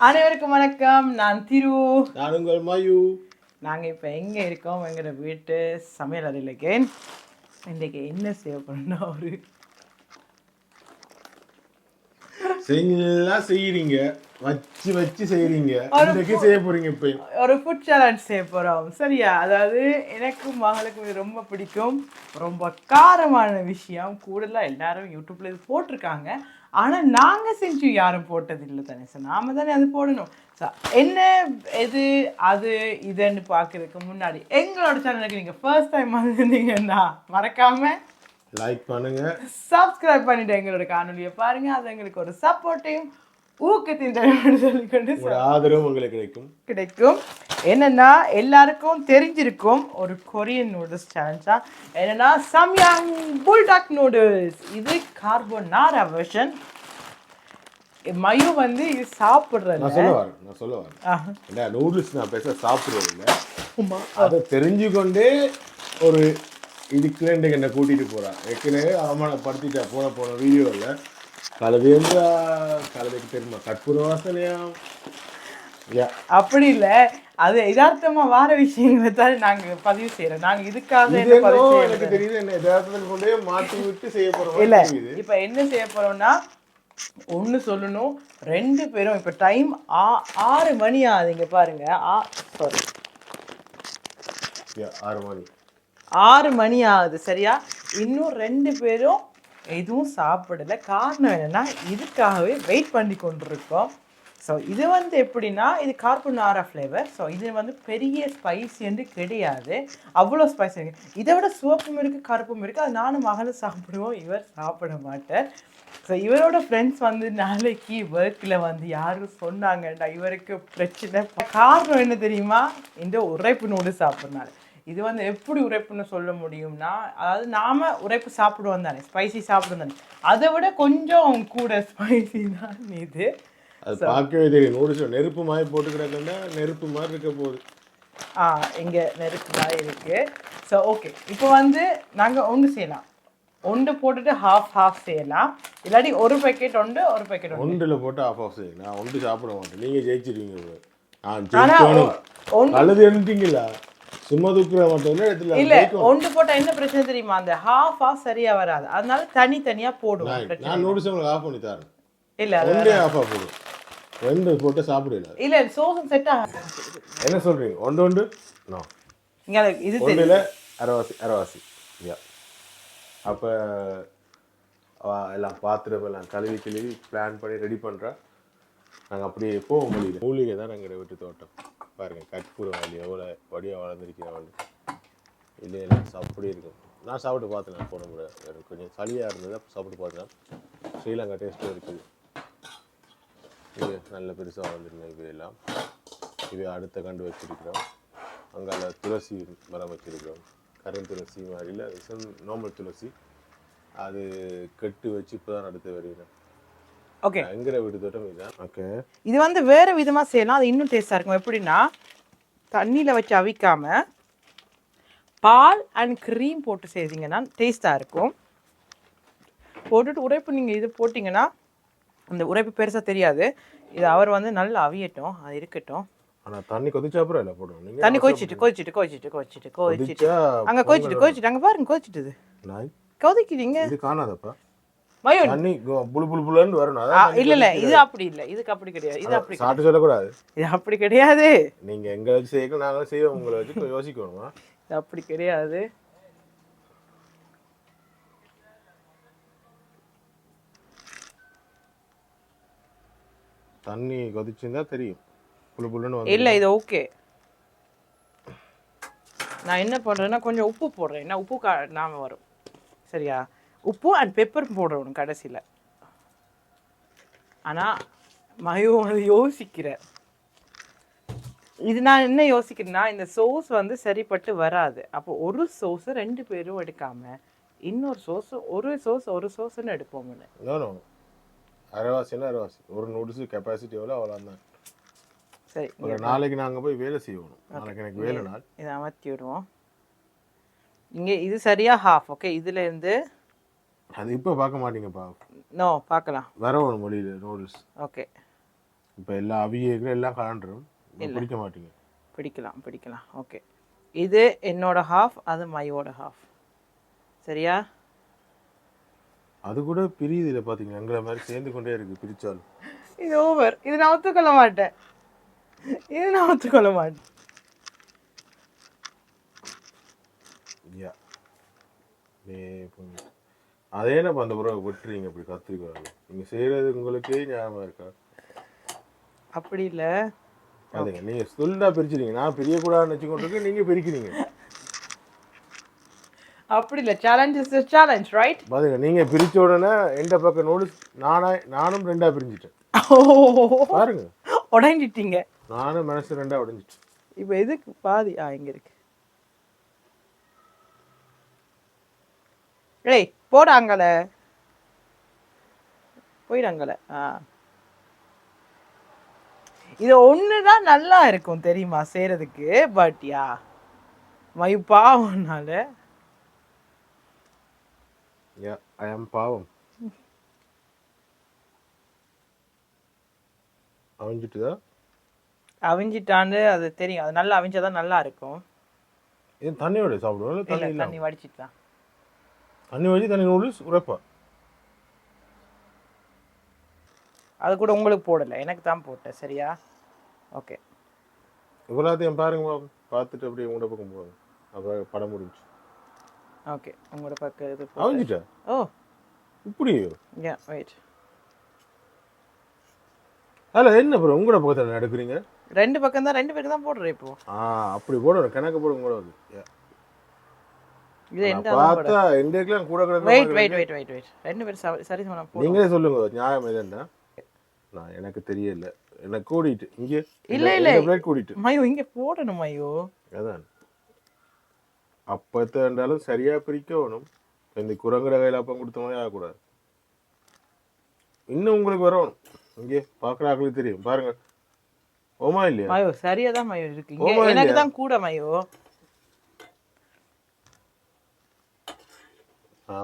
அனைவருக்கும் வணக்கம். நான் திரு. நான் உங்கள் மயு. நாங்க இப்ப எங்க இருக்கோம்? எங்களோட வீட்டு சமையல் அறையிலக்கு இன்னைக்கு என்ன செய்ய போறோம்னா ஒரு எல்லாம் செய்யறீங்க வச்சு வச்சு செய்யறீங்க ஒரு இன்னைக்கு செய்ய போறீங்க இப்ப? ஒரு ஃபுட் சேலஞ்ச் செய்ய போறோம். சரியா? அதாவது எனக்கும் மகளுக்கும் இது ரொம்ப பிடிக்கும். ரொம்ப காரமான விஷயம். கூடுதலா எல்லாரும் யூடியூப்ல இது போட்டிருக்காங்க. ஆனா நாங்க செஞ்சு யாரும் போட்டது இல்லை தானே சார் நாம தானே அது போடணும். So, என்ன எது அது இதுன்னு பார்க்கறதுக்கு முன்னாடி எங்களோட சேனலுக்கு நீங்க ஃபர்ஸ்ட் டைம் வந்திருந்தீங்கன்னா மறக்காம லைக் பண்ணுங்க. சப்ஸ்கிரைப் பண்ணிட்டு எங்களோட காணொலியை பாருங்க. அது எங்களுக்கு ஒரு சப்போர்ட்டையும் ஊக்கத்தையும் தரும் சொல்லிக்கொண்டு ஆதரவும் உங்களுக்கு கிடைக்கும். கிடைக்கும். என்னன்னா எல்லாருக்கும் தெரிஞ்சிருக்கும் ஒரு கொரியன் நூடுல்ஸ் சேலஞ்ச் என்னன்னா சம்யாங் புல்டாக் நூடுல்ஸ் இது கார்போனாரா வெர்ஷன் மயு வந்து இது சாப்பிடுறது நான் சொல்ல வரேன் நான் சொல்ல வரேன். ஏன்னா நூடுல்ஸ் நான் பேச சாப்பிடுறது இல்லை. அதை தெரிஞ்சுக்கொண்டே ஒரு இதுக்கு ரெண்டு என்னை கூட்டிட்டு போறான் ஏற்கனவே அவமானப்படுத்திட்டா போன போன வீடியோவில் தெரியுமா? கற்பூர வாசனையா? அப்படி இல்ல. அது யதார்த்தமா வார விஷயங்களை தான் நாங்க பதிவு செய்யறோம் நாங்க இதுக்காக எனக்கு தெரியுது. என்ன யதார்த்தத்தில் கொண்டே மாற்றி விட்டு செய்ய போறோம் இல்ல. இப்ப என்ன செய்ய போறோம்னா ஒண்ணு சொல்லணும். ரெண்டு பேரும் இப்ப டைம் ஆறு மணி ஆகுது இங்க பாருங்க. சாரி யா, ஆறு மணி. ஆறு மணி ஆகுது. சரியா? இன்னும் ரெண்டு பேரும் எதுவும் சாப்பிடலை. காரணம் என்னன்னா இதுக்காகவே வெயிட் பண்ணி கொண்டிருக்கோம். ஸோ இது வந்து எப்படின்னா இது கார்பனாரா ஃப்ளேவர் ஸோ இது வந்து பெரிய ஸ்பைசி வந்து கிடையாது. அவ்வளோ ஸ்பைசி இருக்குது இதை விட சிவப்பும் இருக்குது கருப்பும் இருக்குது அது நானும் மகளும் சாப்பிடுவோம். இவர் சாப்பிட மாட்டார். ஸோ இவரோட ஃப்ரெண்ட்ஸ் வந்து நாளைக்கு ஒர்க்கில் வந்து யாரும் சொன்னாங்கடா இவருக்கு பிரச்சனை. காரணம் என்ன தெரியுமா? இந்த உரைப்பு நூடு சாப்பிட்றனால இது வந்து எப்படி உரைப்புன்னு சொல்ல முடியும்னா அதாவது நாம உரைப்பு சாப்பிடுவோம் தானே ஸ்பைசி சாப்பிடுவோம் தானே. அதை விட கொஞ்சம் கூட ஸ்பைசி தான் இது. அது பார்க்கவே தெரியும். நூடுல்ஸ் நெருப்பு மாதிரி போட்டு கிடக்குன்னா நெருப்பு மாதிரி இருக்க போகுது. ஆ இங்கே நெருப்பு தான் இருக்கு. ஸோ ஓகே இப்போ வந்து நாங்கள் ஒன்று செய்யலாம். ஒன்று போட்டுட்டு ஹாஃப் ஹாஃப் செய்யலாம். இல்லாட்டி ஒரு பேக்கெட் ஒன்று ஒரு பேக்கெட் ஒன்று ஒன்றுல போட்டு ஆஃப் ஆஃப் செய்யும் நான் ஒன்று சாப்பிட மாட்டேன். நீங்க ஜெயிச்சிருவீங்க. நான் ஜெயிக்கணும். நல்லது என்னட்டீங்களா சும்மா தூக்குற மட்டும் இல்லை இடத்துல இல்ல ஒன்று போட்டா என்ன பிரச்சனை தெரியுமா? அந்த ஹாஃப் ஆஃப் சரியா வராது. அதனால தனி தனியா போடுவோம் நான் நூடுல்ஸ் உங்களுக்கு ஆஃப் பண்ணி தரேன். இல்ல ஒன்றே ஆஃப் ஆஃப் போடும் ரெண்டு போட்டு சாப்பிடல இல்ல சோசம் செட் ஆகாது என்ன சொல்றீங்க? ஒன்று ஒன்று? நோ இங்க இது தெரியும் ஒன்றில் அரைவாசி அரைவாசி. யா அப்போ எல்லாம் பாத்திரம் எல்லாம் கழுவி கழுவி பிளான் பண்ணி ரெடி பண்ணுறா நாங்கள் அப்படியே போக முடியல மூலிகை தான் நாங்கள் வீட்டு தோட்டம். பாருங்க கற்பூரம் எவ்வளோ வடியாக வளர்ந்துருக்கிறேன் இல்லை இல்லை அப்படி இருக்கும். நான் சாப்பிட்டு பார்த்தேன் போன முறை. எனக்கு கொஞ்சம் சளியாக இருந்தது அப்போ சாப்பிட்டு பார்த்தேன். ஸ்ரீலங்கா டேஸ்ட்டும் இருக்குது. இது நல்ல பெருசாக வளர்ந்துருந்தேன் இது எல்லாம். இது அடுத்த கண்டு வச்சிருக்கிறோம். அங்கால துளசி மரம் வச்சிருக்கிறோம். கருந்துளசி மாதிரி இல்லை நார்மல் துளசி. அது கெட்டு வச்சு இப்போ தான் அடுத்து வருகிறேன் ஓகே. எங்கிற வீடு தோட்டம் இதுதான் ஓகே. இது வந்து வேற விதமா செய்யலாம். அது இன்னும் டேஸ்டா இருக்கும். எப்படின்னா தண்ணியில வச்சு அவிக்காம பால் அண்ட் க்ரீம் போட்டு செய்தீங்கன்னா டேஸ்டா இருக்கும். போட்டுட்டு உரைப்பு நீங்க இது போட்டிங்கன்னா அந்த உரைப்பு பெருசா தெரியாது. இது அவர் வந்து நல்லா அவியட்டும். அது இருக்கட்டும். ஆனால் தண்ணி கொதிச்சா அப்புறம் இல்லை போடுவோம். நீங்கள் தண்ணி கொதிச்சிட்டு கொதிச்சிட்டு கொதிச்சிட்டு கொதிச்சிட்டு கொதிச்சிட்டு கொதிச்சா அங்க கொதிச்சிட்டு கொதிச்சிட்டு அங்க பாருங்க கொதிச்சிட்டுது. நாய். கொதிக்குதுங்க இது காணாதப்பா. மயோ தண்ணி புளு புளு புளுன்னு வரணும் இல்ல இல்ல இது அப்படி இல்ல. இதுக்கு அப்படி கிடையாது. இது அப்படி சாப்பிட்டு சொல்லக்கூடாது. இது அப்படி கிடையாது. நீங்கள் எங்களை வச்சு செய்யணும் நாங்களும் செய்வோம். உங்களை வச்சு கொஞ்சம் யோசிக்கணுமா? இது அப்படி கிடையாது. தண்ணி கொதிச்சிருந்தா தெரியும். புளு புளுன்னு இல்ல இது ஓகே. நான் என்ன பண்றேன்னா கொஞ்சம் உப்பு போடுறேன். ஏன்னா உப்பு கா நாம வரும். சரியா? உப்பு அண்ட் பெப்பர் போடணும் கடைசியில. ஆனா மயோ வந்து யோசிக்கிறேன் இது நான் என்ன யோசிக்கிறேன்னா இந்த சோஸ் வந்து சரிப்பட்டு வராது. அப்போ ஒரு சோஸ் ரெண்டு பேரும் எடுக்காம இன்னொரு சோஸ் ஒரு சோஸ் ஒரு சோஸ்ன்னு எடுப்போம்னு அரைவாசின்னா அரைவாசி. ஒரு நூடுல்ஸ் கெப்பாசிட்டி எவ்வளோ அவ்வளோ தான். சரி ஒரு நாளைக்கு நாங்கள் போய் வேலை செய்யணும். நாளைக்கு எனக்கு வேலை நாள் இதை அமர்த்தி விடுவோம். இங்கே இது சரியா ஹாஃப் ஓகே இதுல இருந்து அது இப்போ பார்க்க மாட்டீங்கப்பா. நோ பார்க்கலாம். வர ஒரு மொழியில் நூடுல்ஸ் ஓகே இப்போ எல்லா அவியங்களும் எல்லாம் கலண்டுரும் பிடிக்க மாட்டீங்க. பிடிக்கலாம் பிடிக்கலாம். ஓகே இது என்னோட ஹாஃப் அது மையோட ஹாஃப் சரியா? அது கூட பிரியுது இல்லை பார்த்தீங்கன்னா எங்களை மாதிரி சேர்ந்து கொண்டே இருக்கு பிரிச்சாலும். இது ஓவர் இது நான் ஒத்துக்கொள்ள மாட்டேன். இது நான் ஒத்துக்கொள்ள மாட்டேன். யா. அதே என்ன அந்த புறம் விட்டுறீங்க இப்படி கத்திரிக்காய் நீங்க செய்யறது உங்களுக்கே ஞாபகம் இருக்கா? அப்படி இல்லை. அதுங்க நீங்க சொல்லுடா பிரிச்சிருங்க நான் பிரியக்கூடாதுன்னு வச்சுக்கொண்டிருக்கேன் நீங்க பிரிக்கிறீங்க. அப்படி இல்லை. சேலஞ்ச் இஸ் சேலஞ்ச் ரைட் பாருங்க நீங்க பிரிச்ச உடனே எந்த பக்கம் நூடுல்ஸ் நானா நானும் ரெண்டா பிரிஞ்சிட்டேன். பாருங்க. உடைஞ்சிட்டீங்க. நானும் மனசு ரெண்டா உடைஞ்சிட்டேன் இப்போ எதுக்கு பாதி? ஆ இங்க இருக்கு. ஏய் போடாங்கல போயிடாங்கல ஆ. இது ஒன்று தான் நல்லா இருக்கும் தெரியுமா செய்கிறதுக்கு பட் யா மயு பாவம்னால. யா ஐ ஆம் பாவம். அவிஞ்சிட்டுதா? அவிஞ்சிட்டாண்டு அது தெரியும். அது நல்லா அவிஞ்சாதான் நல்லா இருக்கும். இது தண்ணியோட சாப்பிடுவோம் தண்ணி வடிச்சிட்டு தான் தண்ணி வச்சு தண்ணி நூடுல்ஸ் உரைப்பா அது கூட உங்களுக்கு போடலை. எனக்கு தான் போட்டேன். சரியா? ஓகே. இவ்வளோத்தையும் பாருங்க. பார்த்துட்டு அப்படியே உங்களோட பக்கம் போவாங்க அப்புறம் படம் முடிஞ்சு. ஓகே. உங்களோட பக்கம் இது போ- அவிஞ்சிட்டா? ஓ. இப்படியோ? யா வெயிட் அதில் என்ன ப்ரோ உங்களோட பக்கத்தில் நடக்கிறீங்க? ரெண்டு பக்கம் தான் ரெண்டு பேருக்கு தான் போடுறேன் இப்போ. ஆ அப்படி போடணும் கணக்கு போட Yeah. இது நான் எந்த பார்த்தா இன்றைக்கெல்லாம் கூட கிடக்க wait wait wait wait wait ரெண்டு பேரும் சரி சமம் நீங்களே சொல்லுங்க நியாயம் எதுன்னா நான் எனக்கு தெரியல. எனக்கு கூடிட்டு இங்கே இல்ல, இல்ல. பிளேட் கூடிட்டு மயோ இங்க போடணும் மயோ. அதான். அப்பத்தை சரியா பிரிக்கணும். இந்த குரங்குற கையில் அப்பம் கொடுத்த மாதிரி ஆகக்கூடாது. இன்னும் உங்களுக்கு வரணும். இங்கே பார்க்குற ஆக்களுக்கு தெரியும். பாருங்க. ஓமா இல்லையா? மயோ சரியா தான் மயோ இருக்கு. எனக்கு? தான் கூட மயோ. ஆ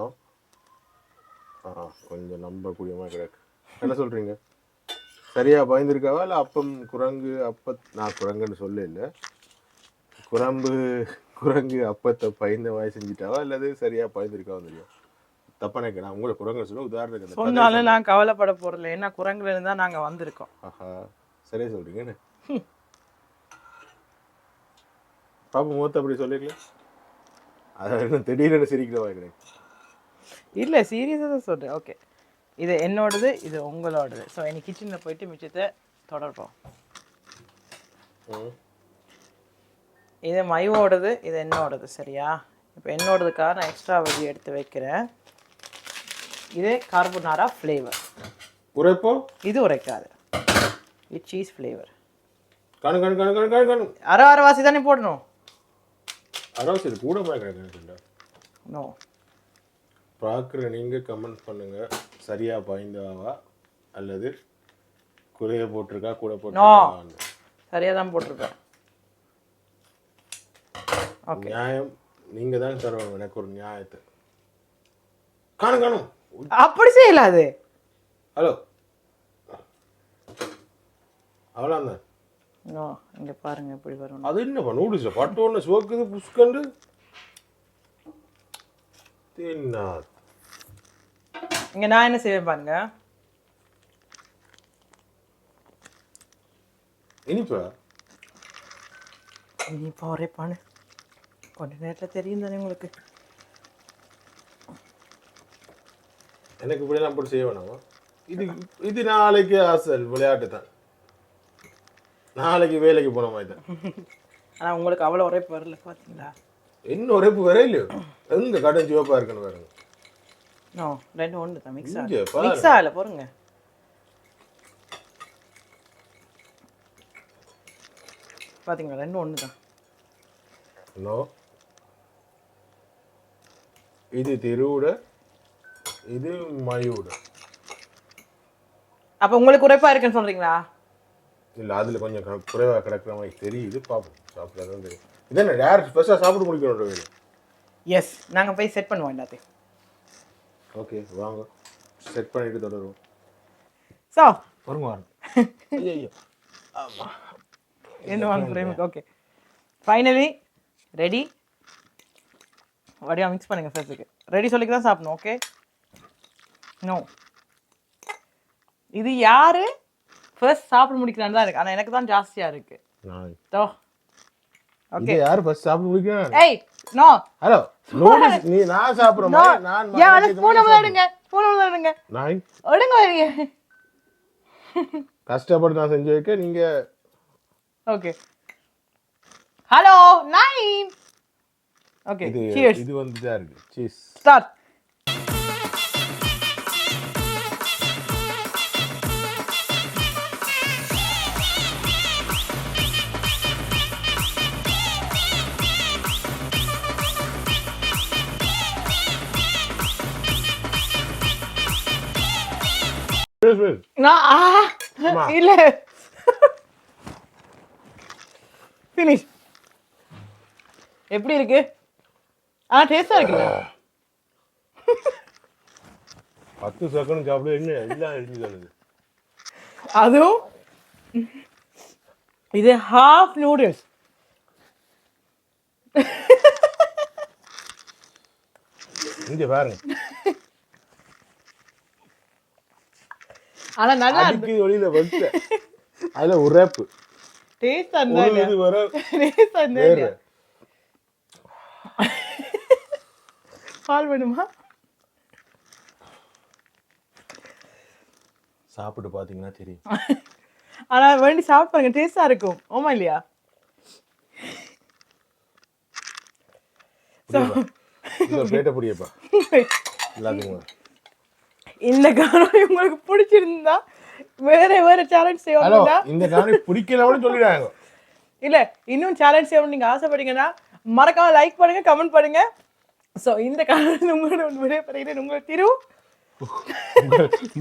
ஆ கொஞ்சம் நம்பக்கூடிய மாதிரி கிடக்கு. என்ன சொல்றீங்க? சரியா பயந்துருக்காவா? இல்லை அப்பம் குரங்கு அப்ப நான் குரங்குன்னு சொல்ல இல்லை குரம்பு குரங்கு அப்பத்தை பயந்த மாதிரி செஞ்சுட்டாவா? அல்லது சரியா பயந்துருக்காவா தெரியும்? தப்பா நினைக்க நான் உங்களை குரங்கு சொல்ல உதாரணத்துக்கு சொன்னாலும் நான் கவலைப்பட போறல ஏன்னா குரங்குல இருந்து தான் நாங்க வந்திருக்கோம். ஆஹா. சரியா சொல்றீங்க பாப்பா மூத்த அப்படி சொல்லிருக்கல அதான் திடீர்னு சிரிக்கிறவா கிடையாது இல்ல சீரியஸா தான் சொல்றேன். ஓகே இது என்னோடது இது உங்களோடது. ஸோ இனி கிச்சனில் போயிட்டு மிச்சத்தை தொடர்போம் இது மயோடது இது என்னோடது சரியா? இப்போ என்னோடதுக்காக நான் எக்ஸ்ட்ரா வெஜி எடுத்து வைக்கிறேன். இது கார்போனாரா ஃப்ளேவர் உரைப்போ? இது உரைக்காது. இது சீஸ் ஃப்ளேவர் கணு கணு கணு கணு கணு கணு. அரை அரைவாசி தானே போடணும்? சரி கூட நோ பார்க்குற நீங்கள் கமெண்ட் பண்ணுங்க. சரியா பாய்ந்தாவா அல்லது குறைய போட்டிருக்கா கூட போட்டிருக்கா? சரியாக தான் போட்டிருக்கேன் ஓகே. நியாயம் நீங்கள் தான் தருவாங்க எனக்கு ஒரு நியாயத்தை. காணும் காணும். அப்படி செய்யலாது ஹலோ. அவ்வளோதான் நோ இங்கே பாருங்க எப்படி வரும் அது என்னப்பா நூடுல்ஸ் பட்டு ஒன்று சோக்குது புஷ்கண்டு தின்னா இங்கே நான் என்ன செய்வேன் பாருங்க. இனிப்பா? இனிப்பா உரைப்பானு கொஞ்ச நேரத்தில் தெரியும் தானே உங்களுக்கு. எனக்கு இப்படிலாம் போட்டு செய்ய வேணாமா? இது இது நாளைக்கு ஆசை விளையாட்டு தான். நாளைக்கு வேலைக்கு போன மாதிரி தான். ஆனால் உங்களுக்கு அவ்வளோ உரைப்பு வரல பார்த்தீங்களா இன்னும் உரைப்பு வர இல்லையோ எங்க கடன் சிவப்பா இருக்குன்னு பாருங்க. நோ ரெண்டு ஒன்று தான். மிக்ஸ் ஆகல. மிக்ஸ் ஆகல போருங்க பார்த்தீங்களா ரெண்டு ஒன்று தான். நோ இது திருவுட இது மயூட. அப்போ உங்களுக்கு உரைப்பா இருக்குன்னு சொல்கிறீங்களா இல்லை அதில் கொஞ்சம் க- குறைவா கிடக்குற மாதிரி தெரியுது பார்ப்போம் சாப்பிட்றதும் தெரியும். இதென்ன டேரக்ட் ஃபர்ஸ்ட்டாக சாப்பிட்டு முடிக்கணும் எஸ் நாங்கள் போய் செட் பண்ணுவோம் எல்லாத்தையும். ஓகே வாங்க. செட் பண்ணிட்டு தொடருவோம். ஸோ வருங்க வாங்க. ஐயோ ஆமா. என்ன வாங்க ஃப்ரேமுக்கு ஓகே ஃபைனலி ரெடி வடிவா மிக்ஸ் பண்ணுங்க ஃபர்ஸ்ட்டுக்கு ரெடி சொல்லிக்கு தான் சாப்பிடணும் ஓகே நோ இது யாரு? ஃபர்ஸ்ட் சாப்பிட முடிக்கிறான்னு தான் இருக்கு. ஆனால் எனக்கு தான் ஜாஸ்தியாக இருக்கு. இது யார் ஃபர்ஸ்ட் சாப்பிட முடியும் ஏய் நோ ஹலோ நூடுல்ஸ் நீ நான் சாப்பிடுற மாதிரி நான் ஏன் மகனுக்கு ஸ்பூனை எடுங்க. ஸ்பூனை முதல்ல எடுங்க. நான் எடுங்க வைங்க கஷ்டப்பட்டு நான் செஞ்சு வைக்க நீங்க ஓகே ஹலோ நைன் ஓகே இது சியர்ஸ் இது வந்து தான் இருக்கு. சீஸ் ஸ்டார்ட் நான் அம்மா. இல்ல. ஃபினிஷ் எப்படி இருக்கு? ஆ டேஸ்டா இருக்குல்ல. பத்து செகண்ட் சாப்பிட என்ன எல்லாம் எழுதி தருது. அதுவும் இது ஹாஃப் நூடுல்ஸ் இங்க பாருங்க. ஆனா நல்லா அடிக்குது வெளியில வச்சு அதுல உரைப்பு. டேஸ்டா இருந்தா ஒரு இது வர டேஸ்டா? பால் வேணுமா? சாப்பிட்டு பாத்தீங்கன்னா தெரியும். ஆனா வேண்டி சாப்பிட்டு பாருங்க டேஸ்டா இருக்கும். ஓமா இல்லையா? பிளேட்டை புடியப்பா. எல்லாத்துக்கும் இந்த காணொலி உங்களுக்கு பிடிச்சிருந்தா வேற வேற சேலஞ்ச் செய்யணும்னா இந்த காணொலி பிடிக்கலன்னு சொல்லிடுறாங்க இல்ல இன்னும் சேலஞ்ச் செய்யணும் நீங்க ஆசைப்பட்டீங்கன்னா மறக்காம லைக் பண்ணுங்க கமெண்ட் பண்ணுங்க. சோ இந்த காணொலி உங்களோட விடைபெறுகிறேன். உங்களை திரு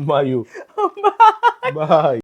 மாயு. பாய்